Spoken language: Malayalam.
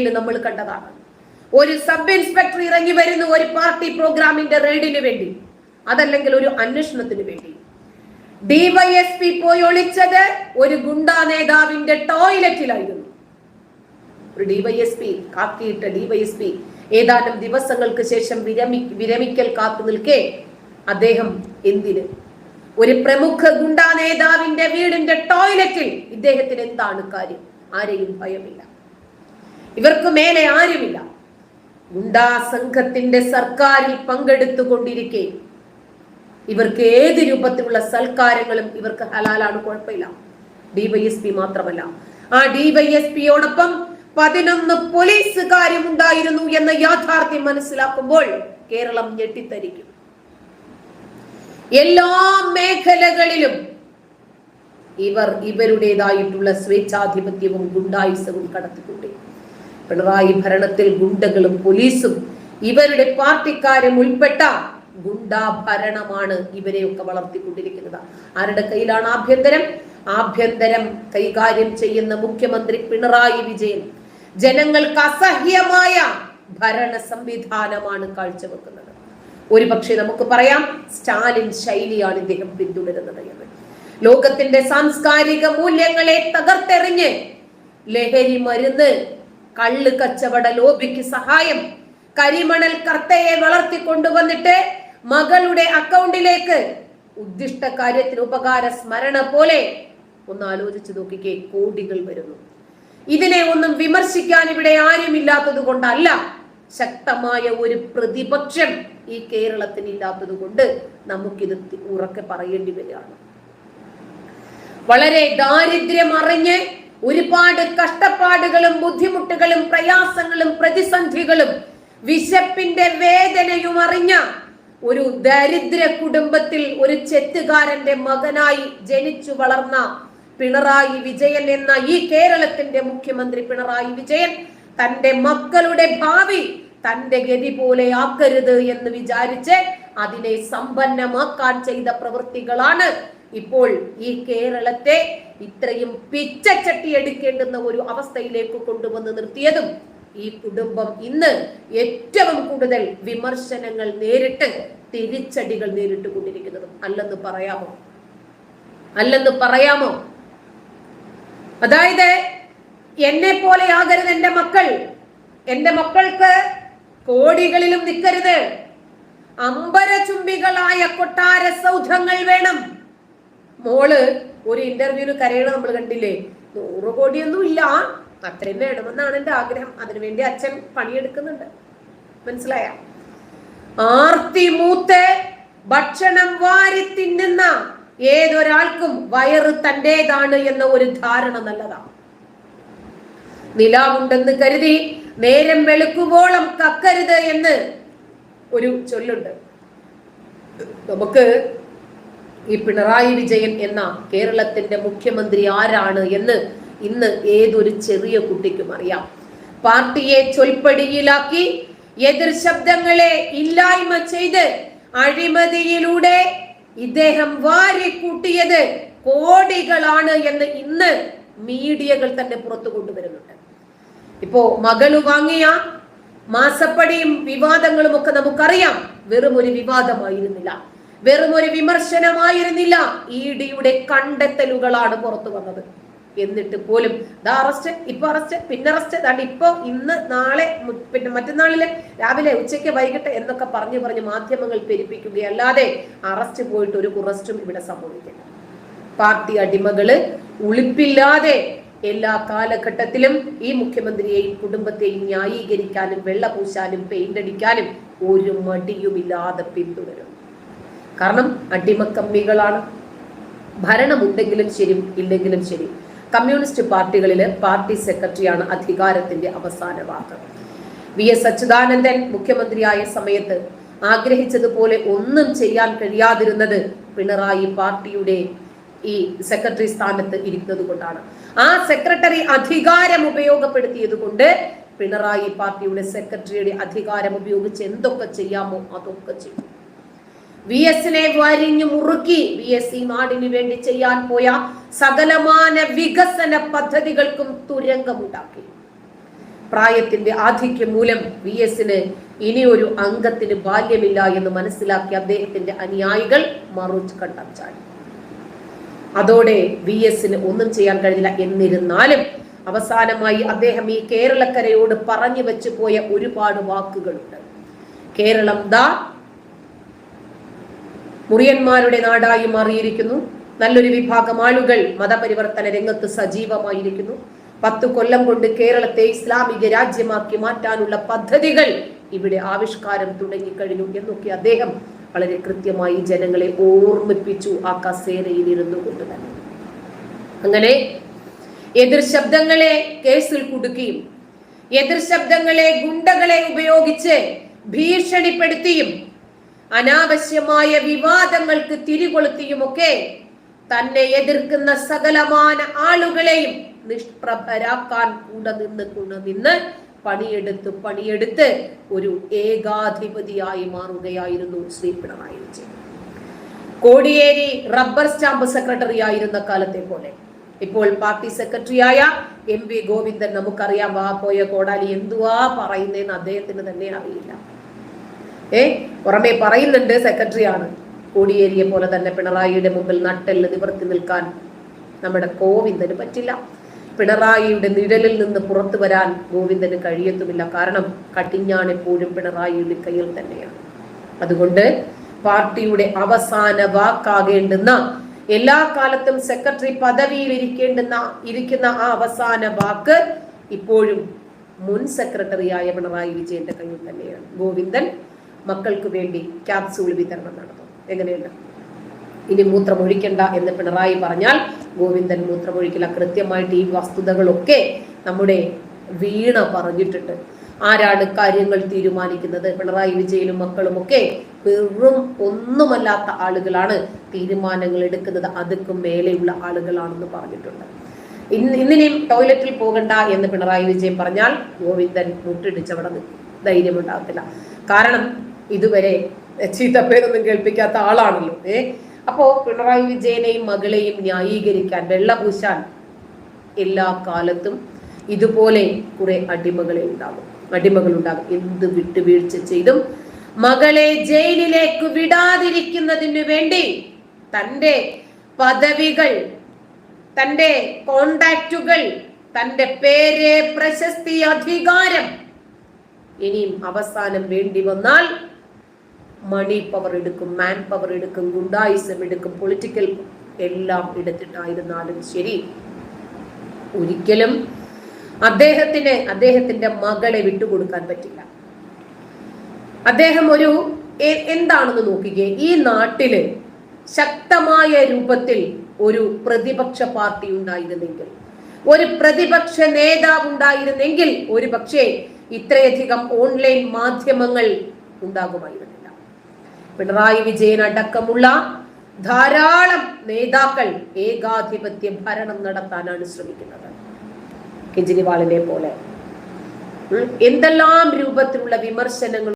നമ്മൾ കണ്ടതാണ്. ഒരു സബ് ഇൻസ്പെക്ടർ ഇറങ്ങി വരുന്നു ഒരു പാർട്ടി പ്രോഗ്രാമിന്റെ റെയ്ഡിന് വേണ്ടി. അതല്ലെങ്കിൽ ഒരു അന്വേഷണത്തിന് വേണ്ടി. ഡിവൈഎസ്പി പോയി ഒളിച്ചത് ഒരു ഗുണ്ടാ നേതാവിന്റെ ടോയ്ലറ്റിലായിരുന്നു. ഒരു ഡിവൈഎസ്പി കാക്കിയിട്ട ഡിവൈഎസ്പി ഏതാനും ദിവസങ്ങൾക്ക് ശേഷം വിരമി വിരമിക്കൽ കാത്തു നിൽക്കെ അദ്ദേഹം എന്തിന്? ഒരു പ്രമുഖ ഗുണ്ടാ നേതാവിന്റെ വീടിന്റെ ടോയ്ലറ്റിൽ ഇദ്ദേഹത്തിന് എന്താണ് കാര്യം? ആരെയും ഭയമില്ല. ഇവർക്ക് മേലെ ആരുമില്ല. ഗുണ്ടാ സംഘത്തിന്റെ സർക്കാരിൽ പങ്കെടുത്തുകൊണ്ടിരിക്കെ. ഇവർക്ക് ഏത് രൂപത്തിലുള്ള സൽക്കാരങ്ങളും ഇവർക്ക് ഹലാലാണ് കുഴപ്പമില്ല. ഡിവൈഎസ്പി മാത്രമല്ല. ആ ഡിവൈഎസ്പിയോടൊപ്പം പതിനൊന്ന് പോലീസുകാരും ഉണ്ടായിരുന്നു എന്ന യാഥാർത്ഥ്യം മനസ്സിലാക്കുമ്പോൾ കേരളം ഞെട്ടിത്തരിക്കും. എല്ലാ മേഖലകളിലും ഇവർ ഇവരുടേതായിട്ടുള്ള സ്വേച്ഛാധിപത്യവും ഗുണ്ടായുസവും കടത്തിക്കൂട്ടി പിണറായി ഭരണത്തിൽ ഗുണ്ടകളും പോലീസും ഇവരുടെ പാർട്ടിക്കാരും ഉൾപ്പെട്ട ഗുണ്ടാ ഭരണമാണ് ഇവരെയൊക്കെ വളർത്തിക്കൊണ്ടിരിക്കുന്നത്. ആരുടെ കയ്യിലാണ് ആഭ്യന്തരം? ആഭ്യന്തരം കൈകാര്യം ചെയ്യുന്ന മുഖ്യമന്ത്രി പിണറായി വിജയൻ. ജനങ്ങൾക്ക് അസഹ്യമായ ഭരണ സംവിധാനമാണ് കാഴ്ചവെക്കുന്നത്. ഒരു പക്ഷേ നമുക്ക് പറയാം സ്റ്റാലിൻ ശൈലിയാണ് ഇദ്ദേഹം പിന്തുടരുന്നത് എന്ന്. ലോകത്തിന്റെ സാംസ്കാരിക മൂല്യങ്ങളെ തകർത്തെറിഞ്ഞ് ലഹരി മരുന്ന് കള്ള് കച്ചവട ലോബിക്ക് സഹായം. കരിമണൽ കർത്തയെ വളർത്തിക്കൊണ്ടുവന്നിട്ട് മകളുടെ അക്കൗണ്ടിലേക്ക് ഉദ്ദിഷ്ട കാര്യത്തിന് ഉപകാര സ്മരണ പോലെ ഒന്ന് ആലോചിച്ച് നോക്കിക്കേ കോടികൾ വരുന്നു. ഇതിനെ ഒന്നും വിമർശിക്കാൻ ഇവിടെ ആരുമില്ലാത്തത് കൊണ്ടല്ല ശക്തമായ ഒരു പ്രതിപക്ഷം ഈ കേരളത്തിന് ഇല്ലാത്തത് കൊണ്ട് നമുക്കിത് ഉറക്കെ പറയേണ്ടി വരികയാണ്. വളരെ ദാരിദ്ര്യം അറിഞ്ഞ് ഒരുപാട് കഷ്ടപ്പാടുകളും ബുദ്ധിമുട്ടുകളും പ്രയാസങ്ങളും പ്രതിസന്ധികളും വിശപ്പിന്റെ വേദനയും അറിഞ്ഞ ഒരു ദരിദ്ര കുടുംബത്തിൽ ഒരു ചെത്തുകാരന്റെ മകനായി ജനിച്ചു വളർന്ന പിണറായി വിജയൻ എന്ന ഈ കേരളത്തിന്റെ മുഖ്യമന്ത്രി പിണറായി വിജയൻ തന്റെ മക്കളുടെ ഭാവി തന്റെ ഗതി പോലെ ആക്കരുത് എന്ന് വിചാരിച്ച് അതിനെ സമ്പന്നമാക്കാൻ ചെയ്ത പ്രവൃത്തികളാണ് ഇപ്പോൾ ഈ കേരളത്തെ ഇത്രയും പിച്ചച്ചട്ടി എടുക്കേണ്ടുന്ന ഒരു അവസ്ഥയിലേക്ക് കൊണ്ടുവന്ന് നിർത്തിയതും ഈ കുടുംബം ഇന്ന് ഏറ്റവും കൂടുതൽ വിമർശനങ്ങൾ നേരിട്ട് തിരിച്ചടികൾ നേരിട്ട് കൊണ്ടിരിക്കുന്നതും അല്ലെന്ന് പറയാമോ? അല്ലെന്ന് പറയാമോ? അതായത് എന്നെ പോലെ ആകരുത് എന്റെ മക്കൾ. എന്റെ മക്കൾക്ക് കോടികളിലും നിൽക്കരുത് അമ്പരചുംബികളായ കൊട്ടാര സൗധങ്ങൾ വേണം. മോൾ ഒരു ഇന്റർവ്യൂവിന് കരയണ നമ്മൾ കണ്ടില്ലേ? നൂറ് കോടിയൊന്നും ഇല്ല അത്രയും വേണമെന്നാണ് എന്റെ ആഗ്രഹം. അതിനുവേണ്ടി അച്ഛൻ പണിയെടുക്കുന്നുണ്ട്. മനസ്സിലായ? ആർത്തി മൂത്ത് ഭക്ഷണം വാരി തിന്നുന്ന ഏതൊരാൾക്കും വയറ് തന്റേതാണ് എന്ന ഒരു ധാരണ നല്ലതാണ് നിലാവുണ്ടെന്ന് കരുതി നേരം വെളുക്കുവോളം കക്കരുത് എന്ന് ഒരു ചൊല്ലുണ്ട്. നമുക്ക് ഈ പിണറായി വിജയൻ എന്ന കേരളത്തിന്റെ മുഖ്യമന്ത്രി ആരാണ് എന്ന് ഇന്ന് ഏതൊരു ചെറിയ കുട്ടിക്കും അറിയാം. പാർട്ടിയെ ചൊൽപ്പടിയിലാക്കി എതിർ ശബ്ദങ്ങളെ ഇല്ലായ്മ ചെയ്ത് അഴിമതിയിലൂടെ ഇദ്ദേഹം വാരി കൂട്ടിയത് കോടികളാണ് എന്ന് ഇന്ന് മീഡിയകൾ തന്നെ പുറത്തു കൊണ്ടുവരുന്നുണ്ട്. ഇപ്പോ മകൾ വാങ്ങിയ മാസപ്പടിയും വിവാദങ്ങളും ഒക്കെ നമുക്കറിയാം. വെറും ഒരു വിവാദമായിരുന്നില്ല. വെറും ഒരു വിമർശനമായിരുന്നില്ല. ഇ ഡിയുടെ കണ്ടെത്തലുകളാണ് പുറത്തു വന്നത്. എന്നിട്ട് പോലും ദാ അറസ്റ്റ് ഇപ്പൊ അറസ്റ്റ് പിന്നെ അറസ്റ്റ് ദാണ്ട് ഇപ്പൊ ഇന്ന് നാളെ പിന്നെ മറ്റന്നാളിൽ രാവിലെ ഉച്ചയ്ക്ക് വൈകിട്ട് എന്നൊക്കെ പറഞ്ഞു പറഞ്ഞ് മാധ്യമങ്ങൾ പെരുപ്പിക്കുകയല്ലാതെ അറസ്റ്റ് പോയിട്ട് ഒരു കുറസ്റ്റും ഇവിടെ സംഭവിക്കില്ല. പാർട്ടി അടിമകൾ ഉളിപ്പില്ലാതെ എല്ലാ കാലഘട്ടത്തിലും ഈ മുഖ്യമന്ത്രിയെയും കുടുംബത്തെയും ന്യായീകരിക്കാനും വെള്ളപൂശാനും പെയിന്റ് അടിക്കാനും ഒരു മടിയുമില്ലാതെ പിന്തുടരും. കാരണം അടിമക്കമ്മികളാണ് ഭരണമുണ്ടെങ്കിലും ശരി ഇല്ലെങ്കിലും ശരി. കമ്മ്യൂണിസ്റ്റ് പാർട്ടികളിലെ പാർട്ടി സെക്രട്ടറിയാണ് അധികാരത്തിന്റെ അവസാന വാക്ക്. വി എസ് അച്യുതാനന്ദൻ മുഖ്യമന്ത്രിയായ സമയത്ത് ആഗ്രഹിച്ചതുപോലെ ഒന്നും ചെയ്യാൻ കഴിയാതിരുന്നത് പിണറായി പാർട്ടിയുടെ ഈ സെക്രട്ടറി സ്ഥാനത്ത് ഇരിക്കുന്നത് കൊണ്ടാണ്. ആ സെക്രട്ടറി അധികാരം ഉപയോഗപ്പെടുത്തിയത് കൊണ്ട് പിണറായി പാർട്ടിയുടെ സെക്രട്ടറിയുടെ അധികാരം ഉപയോഗിച്ച് എന്തൊക്കെ ചെയ്യാമോ അതൊക്കെ ചെയ്യും വി എസിനെ വരിഞ്ഞു മുറുക്കി. വി എസ് ഈ നാടിനു വേണ്ടി ചെയ്യാൻ പോയ സകലമാന വികസന പദ്ധതികൾക്കും തുരങ്കമുണ്ടാക്കി. പ്രായത്തിന്റെ ആധിക്യം മൂലം വി എസിന് ഇനിയൊരു അംഗത്തിന് ബാല്യമില്ല എന്ന് മനസ്സിലാക്കി അദ്ദേഹത്തിന്റെ അനുയായികൾ മറുച്ച് കണ്ടം ചാടി അതോടെ വി എസിന് ഒന്നും ചെയ്യാൻ കഴിഞ്ഞില്ല. എന്നിരുന്നാലും അവസാനമായി അദ്ദേഹം ഈ കേരളക്കരയോട് പറഞ്ഞു വെച്ചു പോയ ഒരുപാട് വാക്കുകളുണ്ട്. കേരളം ദാ മുറിയന്മാരുടെ നാടായി മാറിയിരിക്കുന്നു. നല്ലൊരു വിഭാഗം ആളുകൾ മതപരിവർത്തന രംഗത്ത് സജീവമായിരിക്കുന്നു. പത്തു കൊല്ലം കൊണ്ട് കേരളത്തെ ഇസ്ലാമിക രാജ്യമാക്കി മാറ്റാനുള്ള പദ്ധതികൾ ഇവിടെ ആവിഷ്കാരം തുടങ്ങിക്കഴിഞ്ഞു എന്നൊക്കെ അദ്ദേഹം വളരെ കൃത്യമായി ജനങ്ങളെ ഓർമ്മിപ്പിച്ചു ആ കസേരയിൽ ഇരുന്നു കൊണ്ട് തന്നെ. അങ്ങനെ എതിർ ശബ്ദങ്ങളെ കേസിൽ കുടുക്കിയും എതിർ ശബ്ദങ്ങളെ ഗുണ്ടകളെ ഉപയോഗിച്ച് ഭീഷണിപ്പെടുത്തിയും അനാവശ്യമായ വിവാദങ്ങൾക്ക് തിരികൊളുത്തിയുമൊക്കെ തന്നെ എതിർക്കുന്ന സകലമാന ആളുകളെയും നിഷ്പ്രഭരാക്കാൻ കൂടെ നിന്ന് കൂടെ നിന്ന് പണിയെടുത്ത് പണിയെടുത്ത് ഒരു ഏകാധിപതിയായി മാറുകയായിരുന്നു Shri Pinarayi Vijayan. Kodiyeri rubber stamp secretary ആയിരുന്ന കാലത്തെ പോലെ. ഇപ്പോൾ പാർട്ടി സെക്രട്ടറിയായ എം വി ഗോവിന്ദൻ നമുക്കറിയാം വാ പോയ കോടാലി എന്തുവാ പറയുന്നതെന്ന് അദ്ദേഹത്തിന് തന്നെ അറിയില്ല. ഏ? പുറമെ പറയുന്നുണ്ട് സെക്രട്ടറിയാണ്. കോടിയേരിയെ പോലെ തന്നെ പിണറായിയുടെ മുമ്പിൽ നട്ടെല്ല് നിവർത്തി നിൽക്കാൻ നമ്മുടെ ഗോവിന്ദന് പറ്റില്ല. പിണറായിയുടെ നിഴലിൽ നിന്ന് പുറത്തു വരാൻ ഗോവിന്ദന് കഴിയത്തുമില്ല. കാരണം കട്ടിഞ്ഞാൺ എപ്പോഴും പിണറായിയുടെ കയ്യിൽ തന്നെയാണ്. അതുകൊണ്ട് പാർട്ടിയുടെ അവസാന വാക്കാകേണ്ടുന്ന എല്ലാ കാലത്തും സെക്രട്ടറി പദവിയിൽ ഇരിക്കേണ്ടുന്ന ഇരിക്കുന്ന ആ അവസാന വാക്ക് ഇപ്പോഴും മുൻ സെക്രട്ടറിയായ പിണറായി വിജയന്റെ കയ്യിൽ തന്നെയാണ്. ഗോവിന്ദൻ മക്കൾക്ക് വേണ്ടി ക്യാപ്സൂൾ വിതരണം നടന്നു എങ്ങനെയുണ്ട്? ഇനി മൂത്രമൊഴിക്കണ്ട എന്ന് പിണറായി പറഞ്ഞാൽ ഗോവിന്ദൻ മൂത്രമൊഴിക്കില്ല കൃത്യമായിട്ട് ഈ വസ്തുതകളൊക്കെ നമ്മുടെ വീണ പറഞ്ഞിട്ടുണ്ട്. ആരാണ് കാര്യങ്ങൾ തീരുമാനിക്കുന്നത്? പിണറായി വിജയനും മക്കളും ഒക്കെ വെറും ഒന്നുമല്ലാത്ത ആളുകളാണ് തീരുമാനങ്ങൾ എടുക്കുന്നത്. അതുക്കും മേലെയുള്ള ആളുകളാണെന്ന് പറഞ്ഞിട്ടുണ്ട്. ഇന്ന് ഇന്നിനെയും ടോയ്ലറ്റിൽ പോകണ്ട എന്ന് പിണറായി വിജയൻ പറഞ്ഞാൽ ഗോവിന്ദൻ മുട്ടിടിച്ചവിടെ ധൈര്യമുണ്ടാകത്തില്ല. കാരണം ഇതുവരെ ചീത്തപ്പേരൊന്നും കേൾപ്പിക്കാത്ത ആളാണല്ലോ. ഏ? അപ്പോ പിണറായി വിജയനെയും മകളെയും ന്യായീകരിക്കാൻ വെള്ളപൂശാൻ എല്ലാ കാലത്തും ഇതുപോലെ കുറെ അടിമകളെ ഉണ്ടാകും. അടിമകൾ ഉണ്ടാകും എന്ത് വിട്ടുവീഴ്ച ചെയ്തും മകളെ ജയിലിലേക്ക് വിടാതിരിക്കുന്നതിന് വേണ്ടി തന്റെ പദവികൾ തന്റെ കോണ്ടാക്റ്റുകൾ തന്റെ പേര് പ്രശസ്തി അധികാരം ഇനിയും അവസാനം വേണ്ടി വന്നാൽ മണി പവർ എടുക്കും മാൻ പവർ എടുക്കും ഗുണ്ടായിസം എടുക്കും പൊളിറ്റിക്കൽ എല്ലാം എടുത്തിട്ടായിരുന്നാലും ശരി. ഒരിക്കലും അദ്ദേഹത്തിന് അദ്ദേഹത്തിന്റെ മകളെ വിട്ടുകൊടുക്കാൻ പറ്റില്ല. അദ്ദേഹം ഒരു എന്താണെന്ന് നോക്കിക്കേ ഈ നാട്ടിൽ ശക്തമായ രൂപത്തിൽ ഒരു പ്രതിപക്ഷ പാർട്ടി ഉണ്ടായിരുന്നെങ്കിൽ ഒരു പ്രതിപക്ഷ നേതാവ് ഉണ്ടായിരുന്നെങ്കിൽ ഒരു പക്ഷേ ഇത്രയധികം ഓൺലൈൻ മാധ്യമങ്ങൾ ഉണ്ടാകുമായിരുന്നില്ല പിണറായി വിജയൻ അടക്കമുള്ള ധാരാളം നേതാക്കൾ ഏകാധിപത്യ ഭരണം നടത്താനാണ് ശ്രമിക്കുന്നത്. കെജ്രിവാളിനെ പോലെ. എന്തെല്ലാം രൂപത്തിലുള്ള വിമർശനങ്ങൾ